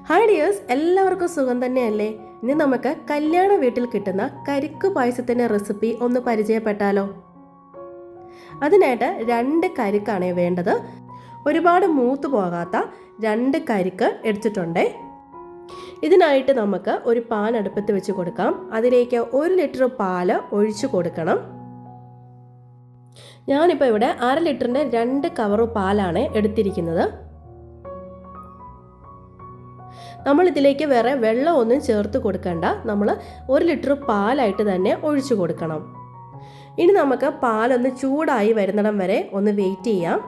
Hi dears എല്ലാവർക്കും സുഖം തന്നെയല്ലേ? ഇനി നമുക്ക് കല്യാണ വീട്ടിൽ കിട്ടുന്ന കരിക്ക് പായസത്തിന്റെ റെസിപ്പി ഒന്ന് പരിചയപ്പെട്ടാലോ? അതിനായിട്ട് രണ്ട് കരിക്കാണ് വേണ്ടത്. ഒരുപാട് മൂത്ത് പോകാത്ത രണ്ട് കരിക്ക് എടുത്തിട്ടുണ്ടേ. ഇതിനായിട്ട് നമുക്ക് ഒരു പാൻ അടുപ്പത്ത് വെച്ച് കൊടുക്കാം. അതിലേക്ക് ഒരു ലിറ്റർ പാൽ ഒഴിച്ചു കൊടുക്കണം. ഞാനിപ്പോൾ ഇവിടെ അര ലിറ്ററിന്റെ രണ്ട് കവറ് പാലാണ് എടുത്തിരിക്കുന്നത്. നമ്മൾ ഇതിലേക്ക് വേറെ വെള്ളം ഒന്നും ചേർത്ത് കൊടുക്കണ്ട. നമ്മൾ ഒരു ലിറ്റർ പാലായിട്ട് തന്നെ ഒഴിച്ചു കൊടുക്കണം. ഇനി നമുക്ക് പാലൊന്ന് ചൂടായി വരുന്നിടം വരെ ഒന്ന് വെയിറ്റ് ചെയ്യാം.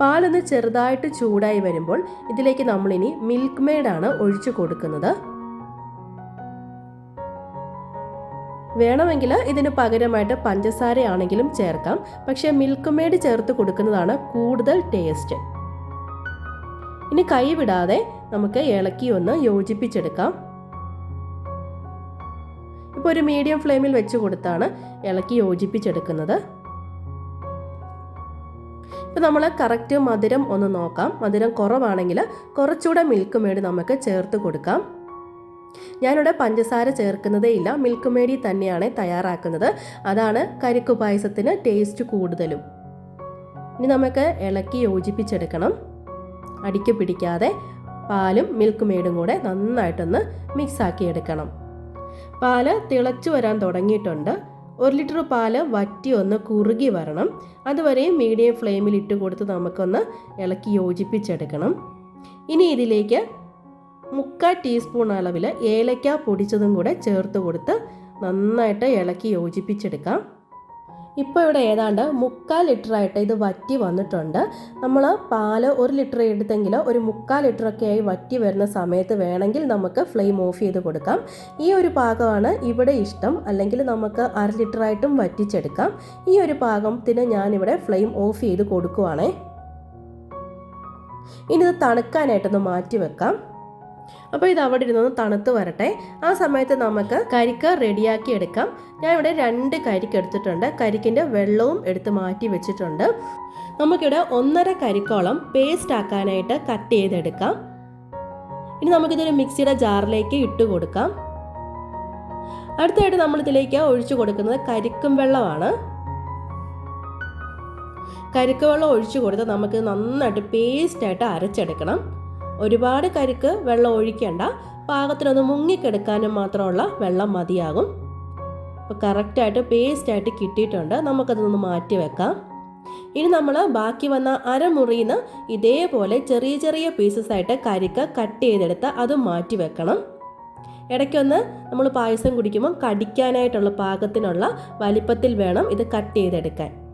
പാലൊന്ന് ചെറുതായിട്ട് ചൂടായി വരുമ്പോൾ ഇതിലേക്ക് നമ്മളിനി മിൽക്ക് മെയ്ഡാണ് ഒഴിച്ചു കൊടുക്കുന്നത്. വേണമെങ്കിൽ ഇതിന് പകരമായിട്ട് പഞ്ചസാരയാണെങ്കിലും ചേർക്കാം. പക്ഷേ മിൽക്ക് മെയ്ഡ് ചേർത്ത് കൊടുക്കുന്നതാണ് കൂടുതൽ ടേസ്റ്റ് ഇനി കൈവിടാതെ നമുക്ക് ഇളക്കി ഒന്ന് യോജിപ്പിച്ചെടുക്കാം. ഇപ്പോൾ ഒരു മീഡിയം ഫ്ലെയിമിൽ വെച്ച് കൊടുത്താണ് ഇളക്കി യോജിപ്പിച്ചെടുക്കുന്നത്. ഇപ്പം നമ്മൾ കറക്റ്റ് മധുരം ഒന്ന് നോക്കാം. മധുരം കുറവാണെങ്കിൽ കുറച്ചുകൂടെ മിൽക്ക് മേഡ് നമുക്ക് ചേർത്ത് കൊടുക്കാം. ഞാനിവിടെ പഞ്ചസാര ചേർക്കുന്നതേ ഇല്ല മിൽക്ക് മേടി തന്നെയാണ് തയ്യാറാക്കുന്നത്. അതാണ് കരിക്കു പായസത്തിന് ടേസ്റ്റ് കൂടുതലും. ഇനി നമുക്ക് ഇളക്കി യോജിപ്പിച്ചെടുക്കണം. അടിക്ക് പിടിക്കാതെ പാലും മിൽക്ക് മേഡും കൂടെ നന്നായിട്ടൊന്ന് മിക്സാക്കി എടുക്കണം പാൽ തിളച്ചു വരാൻ തുടങ്ങിയിട്ടുണ്ട്. ഒരു ലിറ്റർ പാൽ വറ്റി ഒന്ന് കുറുകി വരണം. അതുവരെയും മീഡിയം ഫ്ലെയിമിൽ ഇട്ട് കൊടുത്ത് നമുക്കൊന്ന് ഇളക്കി യോജിപ്പിച്ചെടുക്കണം. ഇനി ഇതിലേക്ക് മുക്കാൽ ടീസ്പൂൺ അളവിൽ ഏലക്ക പൊടിച്ചതും കൂടെ ചേർത്ത് കൊടുത്ത് നന്നായിട്ട് ഇളക്കി യോജിപ്പിച്ചെടുക്കാം. ഇപ്പോൾ ഇവിടെ ഏതാണ്ട് മുക്കാൽ ലിറ്ററായിട്ട് ഇത് വറ്റി വന്നിട്ടുണ്ട്. നമ്മൾ പാൽ ഒരു ലിറ്റർ എടുത്തെങ്കിൽ ഒരു മുക്കാൽ ലിറ്ററൊക്കെ ആയി വറ്റി വരുന്ന സമയത്ത് വേണമെങ്കിൽ നമുക്ക് ഫ്ലെയിം ഓഫ് ചെയ്ത് കൊടുക്കാം. ഈ ഒരു പാകമാണ് ഇവിടെ ഇഷ്ടം. അല്ലെങ്കിൽ നമുക്ക് അര ലിറ്ററായിട്ടും വറ്റിച്ചെടുക്കാം. ഈ ഒരു പാകത്തിന് ഞാനിവിടെ ഫ്ലെയിം ഓഫ് ചെയ്ത് കൊടുക്കുവാണേ. ഇനി ഇത് തണുക്കാനായിട്ടൊന്ന് മാറ്റി വെക്കാം. അപ്പോൾ ഇത് അവിടെ ഇരുന്നൊന്ന് തണുത്ത് വരട്ടെ. ആ സമയത്ത് നമുക്ക് കരിക്ക റെഡിയാക്കി എടുക്കാം. ഞാൻ ഇവിടെ രണ്ട് കരിക്ക് എടുത്തിട്ടുണ്ട്. കരിക്കിന്റെ വെള്ളവും എടുത്ത് മാറ്റി വെച്ചിട്ടുണ്ട്. നമുക്കിവിടെ ഒന്നര കരിക്കോളം പേസ്റ്റ് ആക്കാനായിട്ട് കട്ട് ചെയ്തെടുക്കാം. ഇനി നമുക്കിതൊരു മിക്സിയുടെ ജാറിലേക്ക് ഇട്ട് കൊടുക്കാം. അടുത്തായിട്ട് നമ്മൾ ഇതിലേക്ക് ഒഴിച്ചു കൊടുക്കുന്നത് കരിക്കും വെള്ളമാണ്. കരിക്കുവെള്ളം ഒഴിച്ചു കൊടുത്ത് നമുക്ക് നന്നായിട്ട് പേസ്റ്റായിട്ട് അരച്ചെടുക്കണം. ഒരുപാട് കരിക്ക് വെള്ളം ഒഴിക്കേണ്ട പാകത്തിനൊന്ന് മുങ്ങിക്കെടുക്കാനും മാത്രമുള്ള വെള്ളം മതിയാകും. അപ്പോൾ കറക്റ്റായിട്ട് പേസ്റ്റായിട്ട് കിട്ടിയിട്ടുണ്ട്. നമുക്കതൊന്ന് മാറ്റി വെക്കാം. ഇനി നമ്മൾ ബാക്കി വന്ന അരമുറിയിൽ നിന്ന് ഇതേപോലെ ചെറിയ ചെറിയ പീസസ് ആയിട്ട് കരിക്ക് കട്ട് ചെയ്തെടുത്ത് അത് മാറ്റി വെക്കണം. ഇടയ്ക്കൊന്ന് നമ്മൾ പായസം കുടിക്കുമ്പോൾ കടിക്കാനായിട്ടുള്ള പാകത്തിനുള്ള വലിപ്പത്തിൽ വേണം ഇത് കട്ട് ചെയ്തെടുക്കാൻ.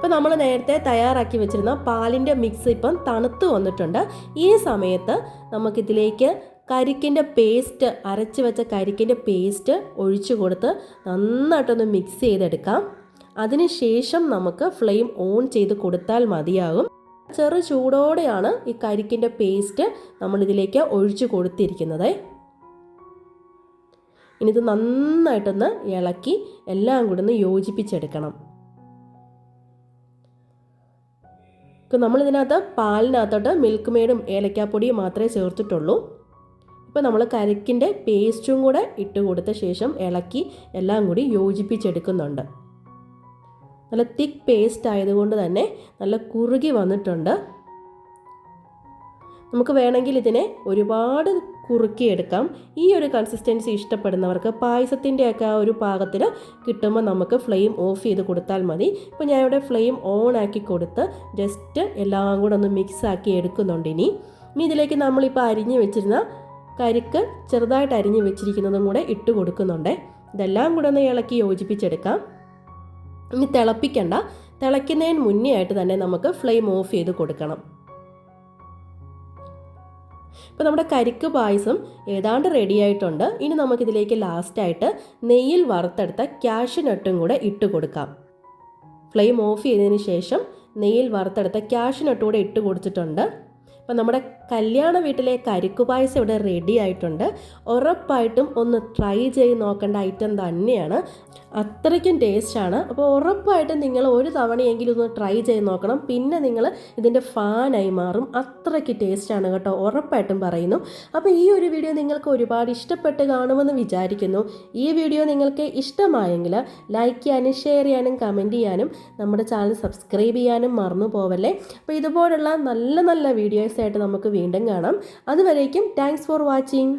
ഇപ്പം നമ്മൾ നേരത്തെ തയ്യാറാക്കി വെച്ചിരുന്ന പാലിന്റെ മിക്സ് ഇപ്പം തണുത്ത് വന്നിട്ടുണ്ട്. ഈ സമയത്ത് നമുക്കിതിലേക്ക് കരിക്കിന്റെ പേസ്റ്റ് അരച്ച് വെച്ച കരിക്കിന്റെ പേസ്റ്റ് ഒഴിച്ചു കൊടുത്ത് നന്നായിട്ടൊന്ന് മിക്സ് ചെയ്തെടുക്കാം. അതിനുശേഷം നമുക്ക് ഫ്ലെയിം ഓൺ ചെയ്ത് കൊടുത്താൽ മതിയാകും. ചെറു ചൂടോടെയാണ് ഈ കരിക്കിന്റെ പേസ്റ്റ് നമ്മളിതിലേക്ക് ഒഴിച്ചു കൊടുത്തിരിക്കുന്നത്. ഇനി ഇത് നന്നായിട്ടൊന്ന് ഇളക്കി എല്ലാം കൂടെ ഒന്ന് യോജിപ്പിച്ചെടുക്കണം. നമ്മളിതിനകത്ത് പാലിനകത്തോട്ട് മിൽക്ക് മെയ്ഡും ഏലക്കാപ്പൊടിയും മാത്രമേ ചേർത്തിട്ടുള്ളൂ. ഇപ്പോൾ നമ്മൾ കരിക്കിന്റെ പേസ്റ്റും കൂടെ ഇട്ട് കൊടുത്ത ശേഷം ഇളക്കി എല്ലാം കൂടി യോജിപ്പിച്ചെടുക്കുന്നുണ്ട്. നല്ല തിക്ക് പേസ്റ്റ് ആയതുകൊണ്ട് തന്നെ നല്ല കുറുകി വന്നിട്ടുണ്ട്. നമുക്ക് വേണമെങ്കിൽ ഇതിനെ ഒരുപാട് കുറുക്കിയെടുക്കാം. ഈ ഒരു കൺസിസ്റ്റൻസി ഇഷ്ടപ്പെടുന്നവർക്ക് പായസത്തിന്റെയൊക്കെ ആ ഒരു പാകത്തിൽ കിട്ടുമ്പോൾ നമുക്ക് ഫ്ലെയിം ഓഫ് ചെയ്ത് കൊടുത്താൽ മതി. ഇപ്പോൾ ഞാൻ ഇവിടെ ഫ്ലെയിം ഓൺ ആക്കി കൊടുത്ത് ജസ്റ്റ് എല്ലാം കൂടെ ഒന്ന് മിക്സ് ആക്കി എടുക്കുന്നുണ്ട് ഇനി. ഇനി ഇതിലേക്ക് നമ്മളിപ്പോൾ അരിഞ്ഞ് വെച്ചിരുന്ന കരിക്ക് ചെറുതായിട്ട് അരിഞ്ഞ് വെച്ചിരിക്കുന്നതും കൂടെ ഇട്ട് കൊടുക്കുന്നുണ്ട്. ഇതെല്ലാം കൂടെ ഒന്ന് ഇളക്കി യോജിപ്പിച്ചെടുക്കാം. ഇനി തിളപ്പിക്കണ്ട. തിളയ്ക്കുന്നതിന് മുന്നേ ആയിട്ട് തന്നെ നമുക്ക് ഫ്ലെയിം ഓഫ് ചെയ്ത് കൊടുക്കണം. ഇപ്പോൾ നമ്മുടെ കരിക്ക് പായസം ഏതാണ്ട് റെഡി ആയിട്ടുണ്ട്. ഇനി നമുക്കിതിലേക്ക് ലാസ്റ്റായിട്ട് നെയ്യിൽ വറുത്തെടുത്ത ക്യാഷ് നട്ടും കൂടെ ഇട്ട് കൊടുക്കാം. ഫ്ലെയിം ഓഫ് ചെയ്തതിന് ശേഷം നെയ്യിൽ വറുത്തെടുത്ത ക്യാഷ് നട്ടും കൂടെ ഇട്ട് കൊടുത്തിട്ടുണ്ട്. അപ്പം നമ്മുടെ കല്യാണ വീട്ടിലെ കരിക്കു പായസം ഇവിടെ റെഡി ആയിട്ടുണ്ട്. ഉറപ്പായിട്ടും ഒന്ന് ട്രൈ ചെയ്ത് നോക്കേണ്ട ഐറ്റം തന്നെയാണ്. അത്രയ്ക്കും ടേസ്റ്റാണ് അപ്പോൾ ഉറപ്പായിട്ടും നിങ്ങൾ ഒരു തവണയെങ്കിലും ഒന്ന് ട്രൈ ചെയ്ത് നോക്കണം. പിന്നെ നിങ്ങൾ ഇതിന്റെ ഫാനായി മാറും. അത്രയ്ക്ക് ടേസ്റ്റാണ് കേട്ടോ. ഉറപ്പായിട്ടും പറയുന്നു. അപ്പോൾ ഈ ഒരു വീഡിയോ നിങ്ങൾക്ക് ഒരുപാട് ഇഷ്ടപ്പെട്ട് കാണുമെന്ന് വിചാരിക്കുന്നു. ഈ വീഡിയോ നിങ്ങൾക്ക് ഇഷ്ടമായെങ്കിൽ ലൈക്ക് ചെയ്യാനും ഷെയർ ചെയ്യാനും കമന്റ് ചെയ്യാനും നമ്മുടെ ചാനൽ സബ്സ്ക്രൈബ് ചെയ്യാനും മറന്നു പോവല്ലേ അപ്പോൾ ഇതുപോലുള്ള നല്ല നല്ല വീഡിയോസായിട്ട് നമുക്ക് വീണ്ടും കാണാം. അതുവരേക്കും താങ്ക്സ് ഫോർ വാച്ചിങ്